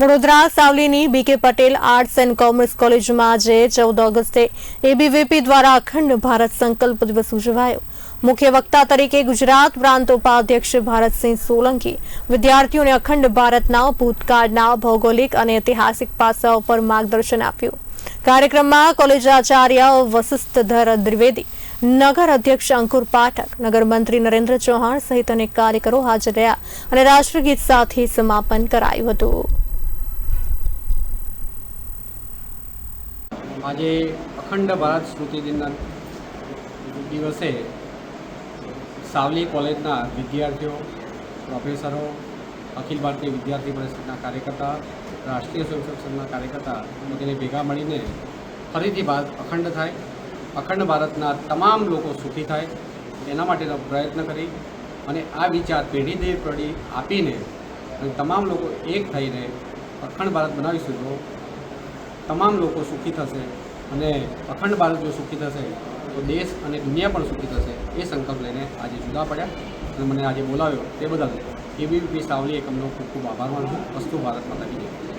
Vadodara સાવલીની BK Patel arts and commerce કોલેજમાં આજે ચૌદ ઓગસ્ટે એબીવીપી દ્વારા અખંડ ભારત સંકલ્પ દિવસ ઉજવાયો. મુખ્ય વક્તા તરીકે ગુજરાત પ્રાંત ઉપાધ્યક્ષ ભારતસિંહ સોલંકી વિદ્યાર્થીઓને અખંડ ભારતના ભૂતકાળના ભૌગોલિક અને ઐતિહાસિક પાસાઓ પર માર્ગદર્શન આપ્યું. કાર્યક્રમમાં કોલેજ આચાર્ય વસિષ્ઠધર દ્વિવેદી, નગર અધ્યક્ષ અંકુર પાઠક, નગરમંત્રી નરેન્દ્ર ચૌહાણ સહિત અનેક કાર્યકરો હાજર રહ્યા અને રાષ્ટ્રગીત સાથે સમાપન કરાયું હતું. આજે અખંડ ભારત સ્મૃતિ દિનના દિવસે સાવલી કોલેજના વિદ્યાર્થીઓ, પ્રોફેસરો, અખિલ ભારતીય વિદ્યાર્થી પરિષદના કાર્યકર્તા, રાષ્ટ્રીય સ્વયંસેવક સંઘના કાર્યકર્તા વગેરે ભેગા મળીને ફરીથી ભારત અખંડ થાય. અખંડ ભારતના તમામ લોકો સુખી થાય. એના માટેનો પ્રયત્ન કરી અને આ વિચાર પેઢી દર પેઢી આપીને અને તમામ લોકો એક થઈને અખંડ ભારત બનાવીશું તો તમામ લોકો સુખી થશે અને અખંડ ભારત જો સુખી થશે, તો દેશ અને દુનિયા પણ સુખી થશે એ સંકલ્પ લઈને આજે જુદા પડ્યા અને મને આજે બોલાવ્યો તે બદલ એબીપી સાવલી એકમનો ખૂબ ખૂબ આભાર માનું છું. વસ્તુ ભારતમાં લખી જય.